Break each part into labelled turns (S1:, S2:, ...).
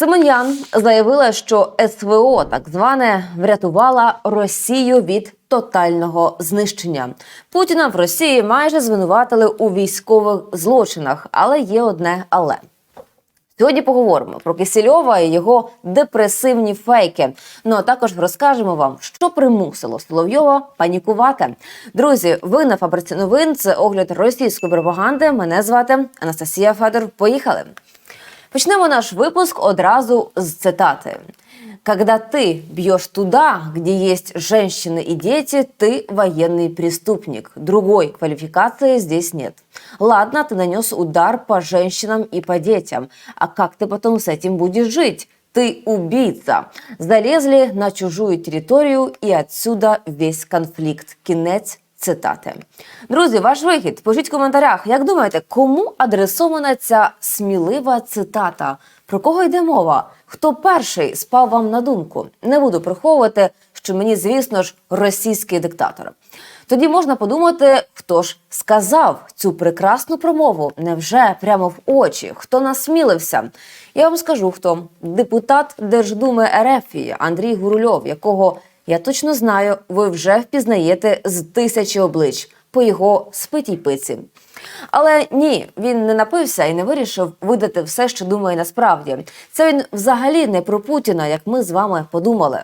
S1: Семенян заявила, що СВО так зване врятувала Росію від тотального знищення. Путіна в Росії майже звинуватили у військових злочинах, але є одне але. Сьогодні поговоримо про Кисельова і його депресивні фейки. Ну а також розкажемо вам, що примусило Соловйова панікувати. Друзі, ви на фабриці новин. Це огляд російської пропаганди. Мене звати Анастасія Федор. Поїхали. Почнемо наш випуск одразу з цитати. Когда ты бьешь туда, где есть женщины и дети, ты военный преступник. Другой квалификации здесь нет. Ладно, ты нанес удар по женщинам и по детям. А как ты потом с этим будешь жить? Ты убийца. Залезли на чужую территорию и отсюда весь конфликт. Кінець цитати. Друзі, ваш вихід. Пишіть в коментарях, як думаєте, кому адресована ця смілива цитата? Про кого йде мова? Хто перший спав вам на думку? Не буду приховувати, що мені, звісно ж, російський диктатор. Тоді можна подумати, хто ж сказав цю прекрасну промову. Невже прямо в очі? Хто насмілився? Я вам скажу, хто депутат Держдуми РФ Андрій Гурульов, якого я точно знаю, ви вже впізнаєте з тисячі облич по його спитій пиці. Але ні, він не напився і не вирішив видати все, що думає насправді. Це він взагалі не про Путіна, як ми з вами подумали.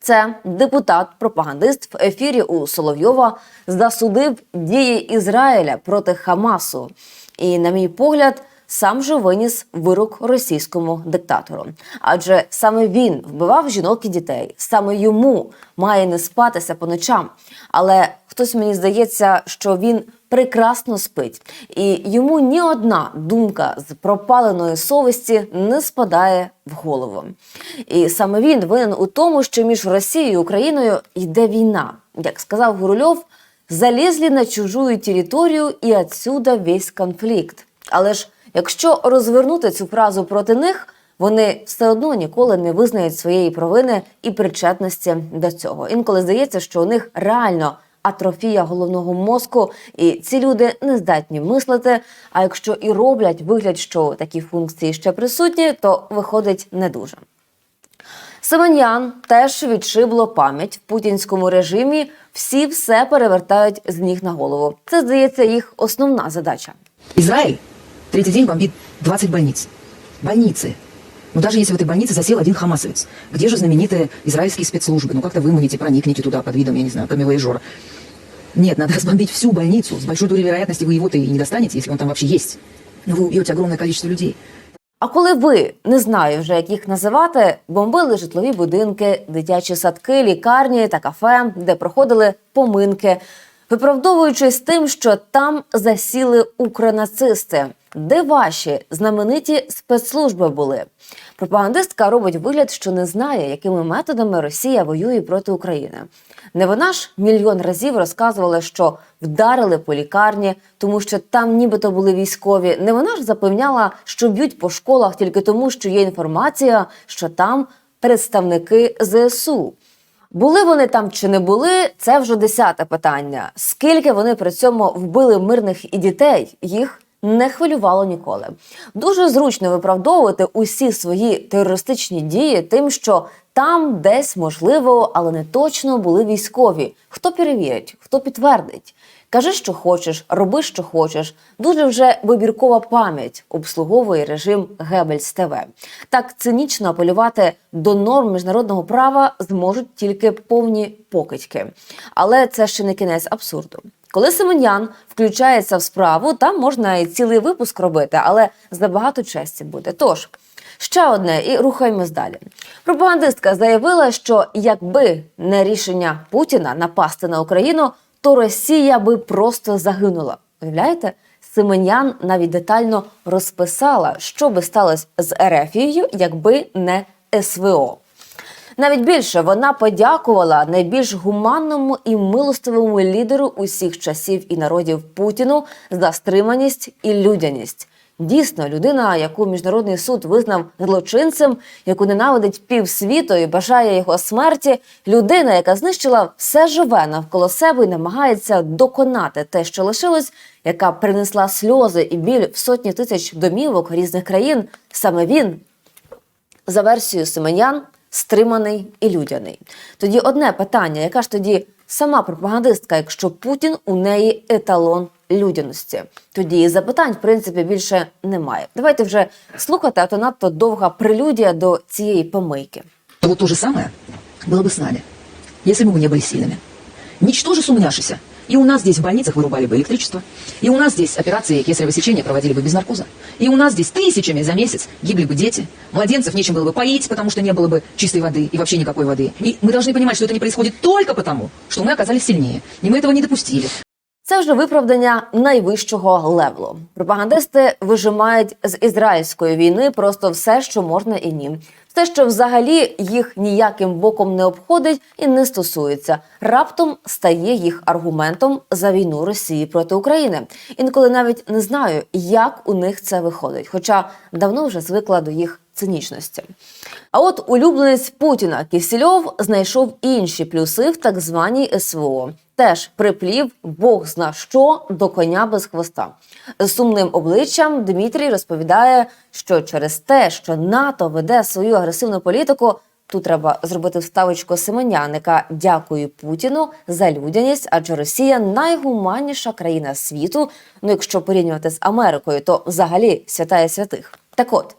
S1: Це депутат, пропагандист в ефірі у Соловйова засудив дії Ізраїля проти Хамасу. І, на мій погляд, сам же виніс вирок російському диктатору. Адже саме він вбивав жінок і дітей, саме йому має не спатися по ночам. Але хтось мені здається, що він прекрасно спить, і йому ні одна думка з пропаленої совісті не спадає в голову. І саме він винен у тому, що між Росією і Україною йде війна. Як сказав Гурульов, залізли на чужую територію і отсюда весь конфлікт. Але ж якщо розвернути цю фразу проти них, вони все одно ніколи не визнають своєї провини і причетності до цього. Інколи здається, що у них реально атрофія головного мозку, і ці люди не здатні мислити. А якщо і роблять вигляд, що такі функції ще присутні, то виходить не дуже. Семен'ян теж відшибло пам'ять в путінському режимі. Всі все перевертають з ніг на голову. Це здається їх основна задача.
S2: Израиль третий день бомбит 20 больниц. Больницы. Но даже если в этой больнице засел один хамасовец, где же знаменитые израильские спецслужбы? Ну как-то выманите, проникните туда под видом, я не знаю, камевоежора. Нет, надо разбомбить всю больницу. С большой долей вероятности вы его-то и не достанете, если он там вообще есть. Но вы убьете огромное количество людей.
S1: А коли ви не знаю вже як їх називати, бомбили житлові будинки, дитячі садки, лікарні та кафе, де проходили поминки, виправдовуючись тим, що там засіли укронацисти. Де ваші знамениті спецслужби були? Пропагандистка робить вигляд, що не знає, якими методами Росія воює проти України. Не вона ж мільйон разів розказувала, що вдарили по лікарні, тому що там нібито були військові. Не вона ж запевняла, що б'ють по школах тільки тому, що є інформація, що там представники ЗСУ. Були вони там чи не були, це вже десяте питання. Скільки вони при цьому вбили мирних і дітей, їх не хвилювало ніколи. Дуже зручно виправдовувати усі свої терористичні дії тим, що там десь можливо, але не точно були військові. Хто перевірить, хто підтвердить. Кажи, що хочеш, роби, що хочеш. Дуже вже вибіркова пам'ять обслуговує режим Гебельс ТВ. Так цинічно апелювати до норм міжнародного права зможуть тільки повні покидьки. Але це ще не кінець абсурду. Коли Семенян включається в справу, там можна і цілий випуск робити, але забагато честі буде. Тож ще одне і рухаємось далі. Пропагандистка заявила, що якби не рішення Путіна напасти на Україну, то Росія би просто загинула. Уявляєте? Семенян навіть детально розписала, що би сталося з Ерефією, якби не СВО. Навіть більше вона подякувала найбільш гуманному і милостивому лідеру усіх часів і народів Путіну за стриманість і людяність. Дійсно, людина, яку міжнародний суд визнав злочинцем, яку ненавидить півсвіту і бажає його смерті, людина, яка знищила все живе навколо себе і намагається доконати те, що лишилось, яка принесла сльози і біль в сотні тисяч домівок різних країн. Саме він За версією Семенян, стриманий і людяний. Тоді одне питання: яка ж тоді сама пропагандистка, якщо Путін у неї еталон людяності? Тоді і запитань, в принципі, більше немає. Давайте вже слухати, а то надто довга прелюдія до цієї помийки.
S2: то вот то же самое было бы с нами, если бы мы не были сильными. Ничтоже сумняшися. И у нас здесь в больницах вырубали бы электричество, и у нас здесь операции кесарево сечения проводили бы без наркоза, и у нас здесь тысячами за месяц гибли бы дети, младенцев нечем было бы поить, потому что не было бы чистой воды и вообще никакой воды. И мы должны понимать, что это не происходит только потому, что мы оказались сильнее, и мы этого не допустили.
S1: Це вже виправдання найвищого левелу. Пропагандисти вижимають з ізраїльської війни просто все, що можна і ні. Все, що взагалі їх ніяким боком не обходить і не стосується, раптом стає їх аргументом за війну Росії проти України. Інколи навіть не знаю, як у них це виходить, хоча давно вже звикла до їх цинічності. А от улюбленець Путіна Кісільов знайшов інші плюси в так званій СВО. Теж приплів Бог зна що до коня без хвоста. З сумним обличчям Дмитрій розповідає, що через те, що НАТО веде свою агресивну політику, тут треба зробити вставочку Семеняника. Дякую Путіну за людяність, адже Росія найгуманніша країна світу. Ну, якщо порівнювати з Америкою, то взагалі святая святих. Так от.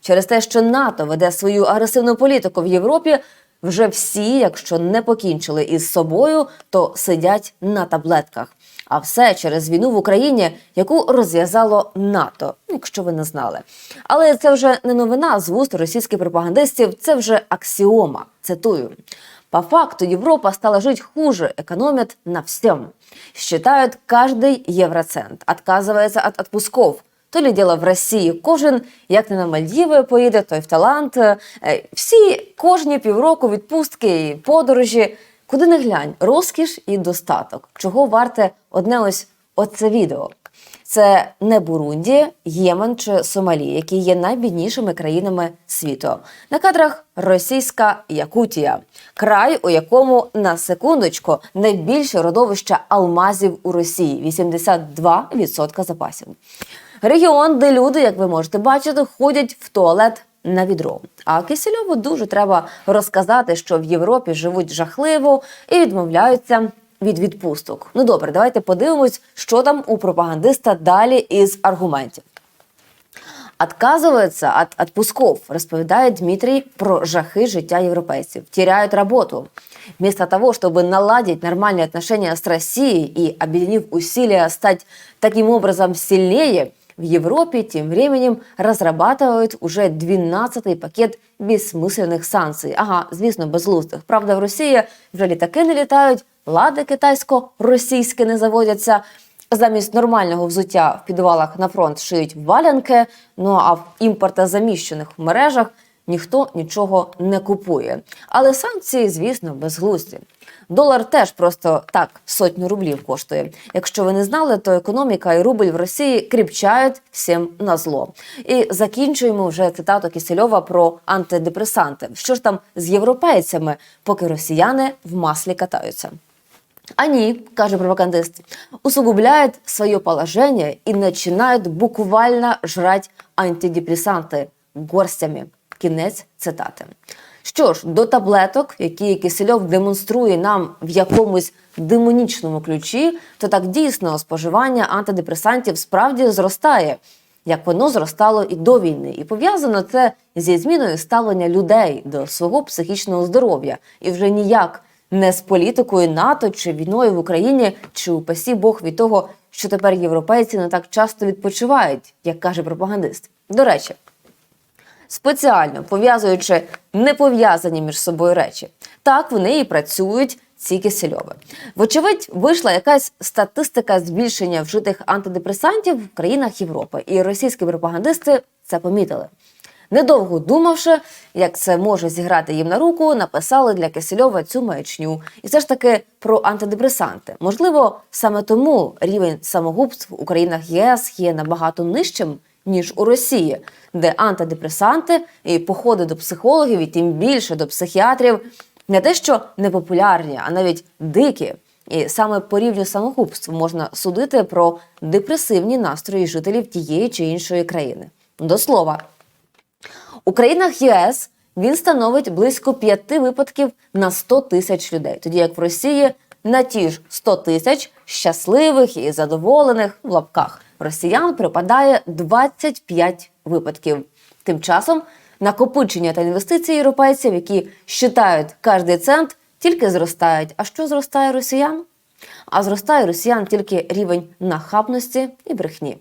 S1: Через те, що НАТО веде свою агресивну політику в Європі, вже всі, якщо не покінчили із собою, то сидять на таблетках. А все через війну в Україні, яку розв'язало НАТО, якщо ви не знали. Але це вже не новина з вуст російських пропагандистів, це вже аксіома. Цитую. По факту Европа стала жить хуже, экономят на всем. Считают каждый евроцент, отказывается от отпусков. то ли діло в Росії, кожен як не на Мальдіви поїде, той в Талант. Е, Всі кожні півроку відпустки і подорожі. Куди не глянь, розкіш і достаток. Чого варте одне ось оце відео? Це не Бурунді, Ємен чи Сомалі, які є найбіднішими країнами світу. На кадрах російська Якутія, край, у якому на секундочку найбільше родовища алмазів у Росії 82% запасів. Регіон, де люди, як ви можете бачити, ходять в туалет на відро. А Кисельову дуже треба розказати, що в Європі живуть жахливо і відмовляються від відпусток. Ну добре, давайте подивимось, що там у пропагандиста далі із аргументів. Отказываются от отпусков, рассказывает Дмитрий про жахы життя европейцев. Теряют работу. Вместо того, чтобы наладить нормальные отношения с Россией и, объединив усилия, стать таким образом сильнее, в Европе тем временем разрабатывают уже 12-й пакет бессмысленных санкций. Ага, звісно, безглуздих. Правда, в Росії вже літаки не літають, лади китайсько-російські не заводяться. Замість нормального взуття в підвалах на фронт шиють валянки. Ну а в імпортозаміщених мережах ніхто нічого не купує. Але санкції, звісно, безглузді. Долар теж просто так сотню рублів коштує. Якщо ви не знали, то економіка і рубль в Росії кріпчають всім на зло. І закінчуємо вже цитату Кисельова про антидепресанти. Що ж там з європейцями, поки росіяни в маслі катаються? Они, каже пропагандист, усугубляют свое положение и начинают буквально жрать антидепресанти горстями. Кінець цитати. Що ж, до таблеток, які Кисельов демонструє нам в якомусь демонічному ключі, то так дійсно споживання антидепресантів справді зростає, як воно зростало і до війни. І пов'язано це зі зміною ставлення людей до свого психічного здоров'я. І вже ніяк не з політикою НАТО чи війною в Україні, чи упасі Бог від того, що тепер європейці не так часто відпочивають, як каже пропагандист. До речі, спеціально пов'язуючи непов'язані між собою речі, так вони і працюють. Ці кисельови. Вочевидь, вийшла якась статистика збільшення вжитих антидепресантів в країнах Європи, і російські пропагандисти це помітили. Недовго думавши, як це може зіграти їм на руку, написали для Кисельова цю маячню. І все ж таки про антидепресанти. Можливо, саме тому рівень самогубств у країнах ЄС є набагато нижчим, ніж у Росії, де антидепресанти і походи до психологів, і тим більше до психіатрів, не те, що непопулярні, а навіть дикі. І саме по рівню самогубств можна судити про депресивні настрої жителів тієї чи іншої країни. До слова. У країнах ЄС він становить близько 5 випадків на 100 тисяч людей, тоді як в Росії на ті ж 100 тисяч щасливих і задоволених в лапках росіян припадає 25 випадків. Тим часом накопичення та інвестиції європейців, які щитають кожний цент, тільки зростають. А що зростає росіян? А зростає росіян тільки рівень нахабності і брехні.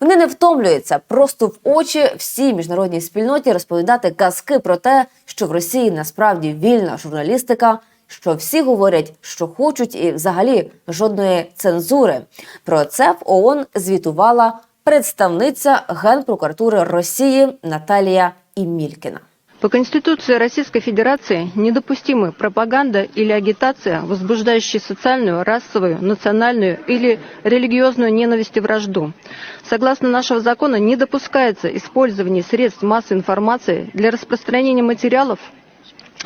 S1: Вони не втомлюються просто в очі всій міжнародній спільноті розповідати казки про те, що в Росії насправді вільна журналістика, що всі говорять, що хочуть, і взагалі жодної цензури. Про це в ООН звітувала представниця Генпрокуратури Росії Наталія Імількіна.
S3: По Конституции Российской Федерации недопустимы пропаганда или агитация, возбуждающие социальную, расовую, национальную или религиозную ненависть и вражду. Согласно нашего закона, не допускается использование средств массовой информации для распространения материалов,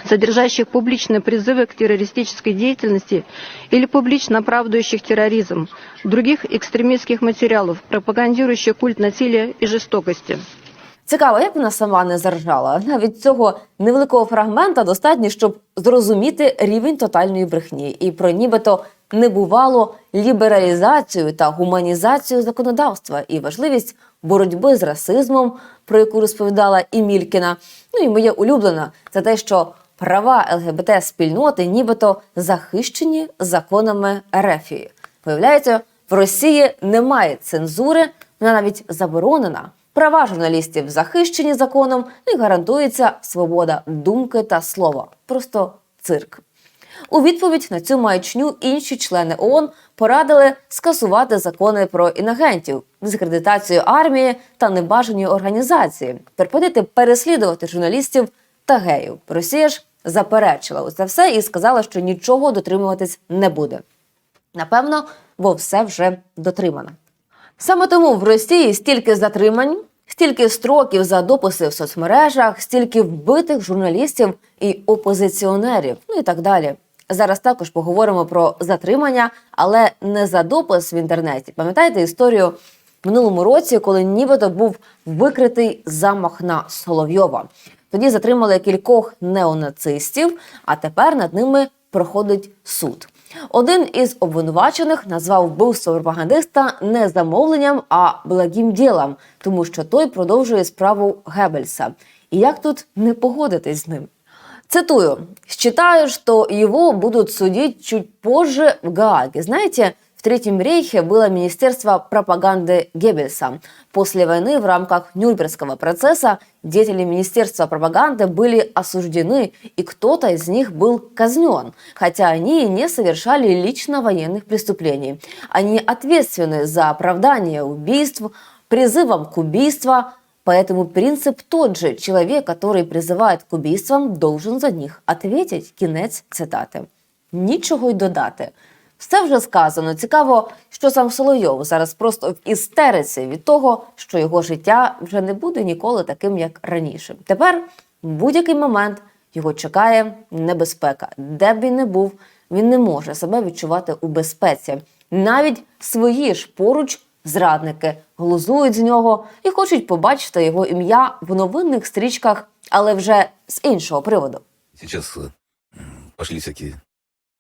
S3: содержащих публичные призывы к террористической деятельности или публично оправдывающих терроризм, других экстремистских материалов, пропагандирующих культ насилия и жестокости.
S1: Цікаво, як вона сама не заржала. Навіть цього невеликого фрагмента достатньо, щоб зрозуміти рівень тотальної брехні і про нібито небувало лібералізацію та гуманізацію законодавства і важливість боротьби з расизмом, про яку розповідала і Мількіна. Ну і моє улюблене це те, що права ЛГБТ спільноти нібито захищені законами Ерефії. Виявляється, в Росії немає цензури, вона навіть заборонена. Права журналістів захищені законом і гарантується свобода думки та слова. Просто цирк. У відповідь на цю маячню інші члени ООН порадили скасувати закони про інагентів, дискредитацію армії та небажані організації, припинити переслідувати журналістів та геїв. Росія ж заперечила усе все і сказала, що нічого дотримуватись не буде. Напевно, бо все вже дотримано. Саме тому в Росії стільки затримань, стільки строків за дописи в соцмережах, стільки вбитих журналістів і опозиціонерів, ну і так далі. Зараз також поговоримо про затримання, але не за допис в інтернеті. Пам'ятаєте історію в минулому році, коли нібито був викритий замах на Соловйова. Тоді затримали кількох неонацистів, а тепер над ними проходить суд. Один із обвинувачених назвав вбивство пропагандиста не замовленням, а благим ділом, тому що той продовжує справу Геббельса. І як тут не погодитись з ним? Цитую: «Считаю, что его будут судить чуть позже в Гааге. Знаете, в Третьем рейхе было Министерство пропаганды Геббельса. После войны в рамках Нюрнбергского процесса деятели Министерства пропаганды были осуждены, и кто-то из них был казнен, хотя они не совершали лично военных преступлений. Они ответственны за оправдание убийств, призывом к убийству, Поэтому принцип тот же. Человек, который призывает к убийствам, должен за них ответить. Кінець цитати. Нічого й додати. Все вже сказано. Цікаво, що сам Соловйов зараз просто в істериці від того, що його життя вже не буде ніколи таким, як раніше. Тепер в будь-який момент його чекає небезпека. Де б він не був, він не може себе відчувати у безпеці. Навіть свої ж поруч зрадники глузують з нього і хочуть побачити його ім'я в новинних стрічках, але вже з іншого приводу.
S4: Сейчас э, м, пошли всякие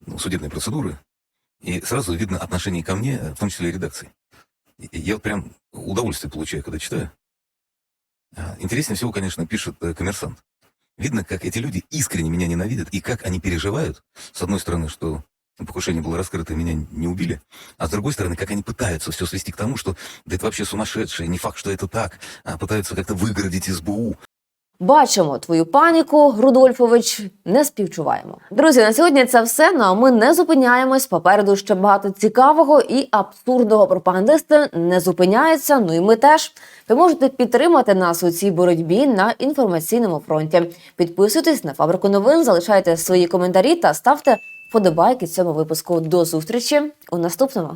S4: ну, судебные процедуры, И сразу видно отношение ко мне, в том числе и редакции. И Я вот прям удовольствие получаю, когда читаю. А, Интереснее всего, конечно, пишет э, коммерсант. Видно, как эти люди искренне меня ненавидят, и как они переживают, с одной стороны, что покушение было раскрыто, и меня не убили, а с другой стороны, как они пытаются все свести к тому, что да это вообще сумасшедшие, не факт, что это так, а пытаются как-то выгородить СБУ,
S1: Бачимо твою паніку, Рудольфович. Не співчуваємо. Друзі, на сьогодні це все. Ну а ми не зупиняємось. Попереду ще багато цікавого і абсурдного пропагандисти не зупиняються. Ну і ми теж. Ви можете підтримати нас у цій боротьбі на інформаційному фронті. Підписуйтесь на фабрику новин, залишайте свої коментарі та ставте вподобайки цьому випуску. До зустрічі у наступному.